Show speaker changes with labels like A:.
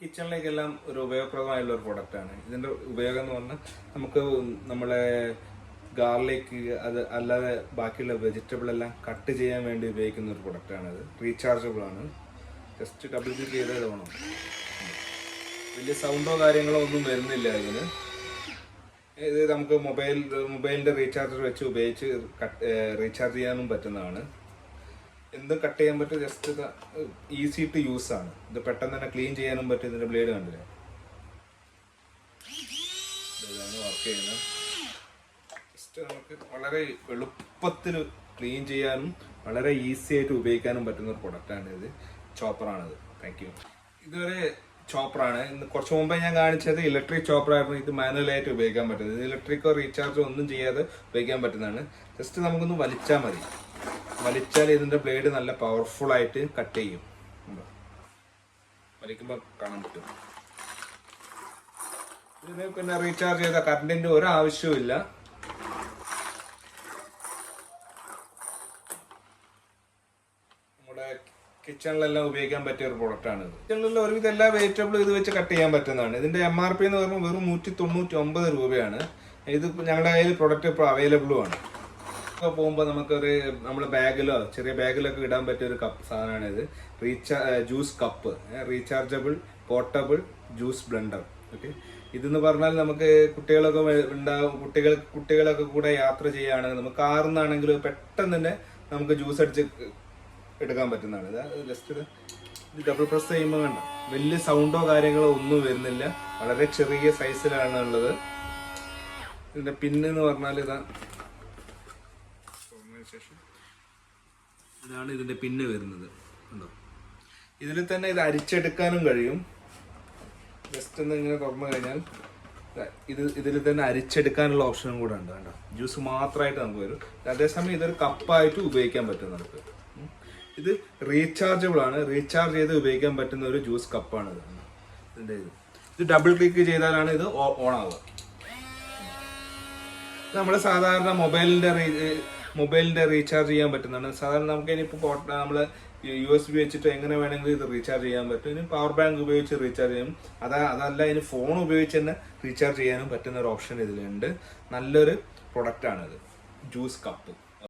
A: കിച്ചണിലേക്കെല്ലാം ഒരു ഉപയോഗപ്രദമായുള്ള ഒരു പ്രൊഡക്റ്റാണ് ഇതിന്റെ ഉപയോഗം എന്ന് പറഞ്ഞാൽ നമുക്ക് നമ്മളെ ഗാർലിക് അത് അല്ലാതെ ബാക്കിയുള്ള വെജിറ്റബിൾ എല്ലാം കട്ട് ചെയ്യാൻ വേണ്ടി ഉപയോഗിക്കുന്ന ഒരു പ്രൊഡക്റ്റാണ് ഇത് റീചാർജബിൾ ആണ്. ജസ്റ്റ് ഡബിൾ ക്ലിക്ക് ചെയ്തത് വേണം വലിയ സൗണ്ടോ കാര്യങ്ങളോ ഒന്നും വരുന്നില്ല ഇതിന്. ഇത് നമുക്ക് മൊബൈൽ മൊബൈലിന്റെ റീചാർജർ വെച്ച് ഉപയോഗിച്ച് റീചാർജ് ചെയ്യാനും പറ്റുന്നതാണ്. എന്തും കട്ട് ചെയ്യാൻ പറ്റും ജസ്റ്റ് ഈസി ടു യൂസ് ആണ്. ഇത് പെട്ടെന്ന് തന്നെ ക്ലീൻ ചെയ്യാനും പറ്റും ഇതിന്റെ ബ്ലേഡ് കണ്ടില്ലേ? വർക്ക് ചെയ്യുന്നത്. ജസ്റ്റ് നമുക്ക് വളരെ എളുപ്പത്തിൽ ക്ലീൻ ചെയ്യാനും വളരെ ഈസി ആയിട്ട് ഉപയോഗിക്കാനും പറ്റുന്ന ഒരു പ്രൊഡക്റ്റാണ് ഇത്. ചോപ്പറാണിത് താങ്ക് യു ഇതുവരെ ചോപ്പറാണ് ഇന്ന് കുറച്ച് മുമ്പേ ഞാൻ കാണിച്ചത് ഇലക്ട്രിക് ചോപ്പറായിരുന്നു ഇത് മാനുവലായിട്ട് ഉപയോഗിക്കാൻ പറ്റുന്നത്. ഇത് ഇലക്ട്രിക്കോ റീചാർജോ ഒന്നും ചെയ്യാതെ ഉപയോഗിക്കാൻ പറ്റുന്നതാണ്. ജസ്റ്റ് നമുക്കൊന്ന് വലിച്ചാൽ മതി. വലിച്ചാൽ ഇതിന്റെ ബ്ലേഡ് നല്ല പവർഫുൾ ആയിട്ട് കട്ട് ചെയ്യും? വലിക്കുമ്പോൾ കാണാൻ പറ്റും. ഇതിന് പിന്നെ റീചാർജ് ചെയ്ത കറണ്ടിന്റെ ഒരു ആവശ്യവും ഇല്ല നമ്മുടെ കിച്ചണിലെല്ലാം ഉപയോഗിക്കാൻ പറ്റിയ ഒരു പ്രൊഡക്റ്റാണ് ഇത്. കിച്ചണിലുള്ള ഒരുവിധ എല്ലാ വെജിറ്റബിളും ഇത് വെച്ച് കട്ട് ചെയ്യാൻ പറ്റുന്നതാണ്. ഇതിന്റെ എം ആർ പി എന്ന് പറയുമ്പോൾ വെറും നൂറ്റി തൊണ്ണൂറ്റി ഒമ്പത് രൂപയാണ്. ഇത് ഞങ്ങളുടെ കയ്യിൽ പ്രൊഡക്റ്റ് ഇപ്പോൾ അവൈലബിളും ആണ്. പോകുമ്പോൾ നമുക്കൊരു നമ്മുടെ ബാഗിലോ ചെറിയ ബാഗിലൊക്കെ ഇടാൻ പറ്റിയ ഒരു കപ്പ് സാധനമാണ് ഇത്. റീചാ juice cup. Rechargeable portable juice blender. Okay? ഇതെന്ന് പറഞ്ഞാൽ നമുക്ക് കുട്ടികളൊക്കെ ഉണ്ടാവും കുട്ടികൾ കുട്ടികളൊക്കെ കൂടെ യാത്ര ചെയ്യുകയാണെങ്കിൽ നമുക്ക് കാറിൽ നിന്നാണെങ്കിൽ പെട്ടെന്ന് തന്നെ നമുക്ക് ജ്യൂസ് അടിച്ച് എടുക്കാൻ പറ്റുന്നതാണ്. ഇത് ജസ്റ്റ് ഇത് ഡബിൾ പ്രസ് ചെയ്യുമ്പോൾ വേണ്ട വലിയ സൗണ്ടോ കാര്യങ്ങളോ ഒന്നും വരുന്നില്ല. വളരെ ചെറിയ സൈസിലാണ് ഉള്ളത്. ഇതിന്റെ പിന്നെന്ന് പറഞ്ഞാൽ ഇതാ ശേഷം ഇതാണ് ഇതിന്റെ പിന്നെ വരുന്നത്. ഉണ്ടോ ഇതിൽ തന്നെ ഇത് അരിച്ചെടുക്കാനും കഴിയും. ജസ്റ്റ് ഒന്ന് ഇങ്ങനെ തുറന്നു കഴിഞ്ഞാൽ ഇത് ഇതിൽ തന്നെ അരിച്ചെടുക്കാനുള്ള ഓപ്ഷനും കൂടെ ഉണ്ട്. കണ്ടോ? ജ്യൂസ് മാത്രമായിട്ട് നമുക്ക് വരും. അതേസമയം ഇതൊരു കപ്പായിട്ട് ഉപയോഗിക്കാൻ പറ്റും നമുക്ക്. ഇത് റീചാർജബിൾ ആണ്. റീചാർജ് ചെയ്ത് ഉപയോഗിക്കാൻ പറ്റുന്ന ഒരു ജ്യൂസ് കപ്പാണ് ഇത്. ഇതിന്റെ ഇത്. ഇത് ഡബിൾ ക്ലിക്ക് ചെയ്താലാണ് ഇത് ഓൺ ആവുക നമ്മൾ സാധാരണ മൊബൈലിന്റെ മൊബൈലിന്റെ റീചാർജ് ചെയ്യാൻ പറ്റുന്നതാണ്. സാധാരണ നമുക്ക് ഇനിയിപ്പോൾ നമ്മൾ യു എസ് ബി വെച്ചിട്ട് എങ്ങനെ വേണമെങ്കിലും ഇത് റീചാർജ് ചെയ്യാൻ പറ്റും. ഇനി പവർ ബാങ്ക് ഉപയോഗിച്ച് റീചാർജ് ചെയ്യും. അതാ അതല്ല ഇനി ഫോൺ ഉപയോഗിച്ച് തന്നെ റീചാർജ് ചെയ്യാനും പറ്റുന്ന ഒരു ഓപ്ഷൻ ഇതിലുണ്ട്. നല്ലൊരു പ്രൊഡക്റ്റാണിത് ജ്യൂസ് കപ്പ്.